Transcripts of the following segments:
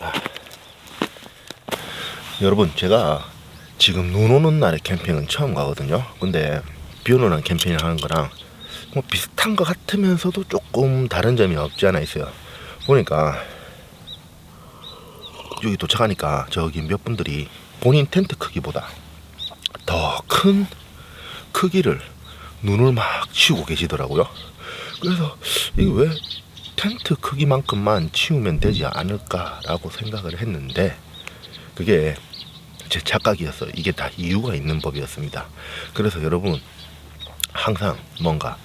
아. 여러분 제가 지금 눈 오는 날에 캠핑은 처음 가거든요. 근데 비 오는 날 캠핑을 하는 거랑 뭐 비슷한 것 같으면서도 조금 다른 점이 없지 않아 있어요. 보니까 여기 도착하니까 저기 몇 분들이 본인 텐트 크기보다 더 큰 크기를 눈을 막 치우고 계시더라고요. 그래서 이게 왜 텐트 크기만큼만 치우면 되지 않을까라고 생각을 했는데 그게 제 착각이었어요. 이게 다 이유가 있는 법이었습니다. 그래서 여러분 항상 뭔가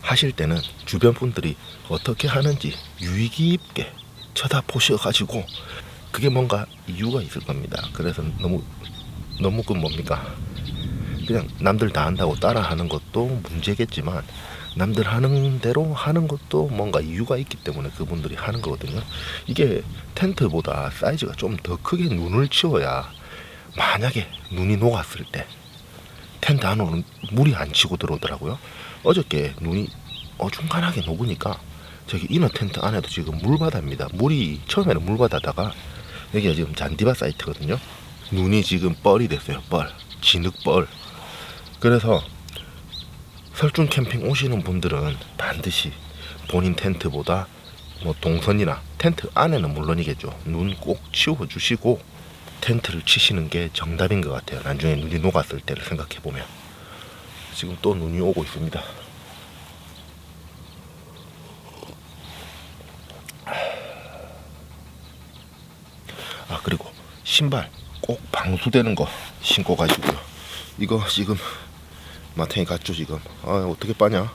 하실 때는 주변 분들이 어떻게 하는지 유의 깊게 쳐다보셔가지고 그게 뭔가 이유가 있을 겁니다. 그래서 너무 너무 그 뭡니까? 그냥 남들 다 한다고 따라하는 것도 문제겠지만 남들 하는 대로 하는 것도 뭔가 이유가 있기 때문에 그분들이 하는 거거든요. 이게 텐트보다 사이즈가 좀 더 크게 눈을 치워야 만약에 눈이 녹았을 때 텐트 안으로는 물이 안 치고 들어오더라고요. 어저께 눈이 어중간하게 녹으니까 저기 이너 텐트 안에도 지금 물바다입니다. 물이 처음에는 물바다다가 여기가 지금 잔디밭 사이트거든요. 눈이 지금 뻘이 됐어요. 뻘, 진흙벌. 그래서 설중 캠핑 오시는 분들은 반드시 본인 텐트보다 뭐 동선이나 텐트 안에는 물론이겠죠. 눈 꼭 치워 주시고 텐트를 치시는 게 정답인 것 같아요. 나중에 눈이 녹았을 때를 생각해 보면 지금 또 눈이 오고 있습니다. 아 그리고 신발 꼭 방수되는 거 신고 가시고요. 이거 지금 마탱이 갔죠 지금. 아 어떻게 빠냐?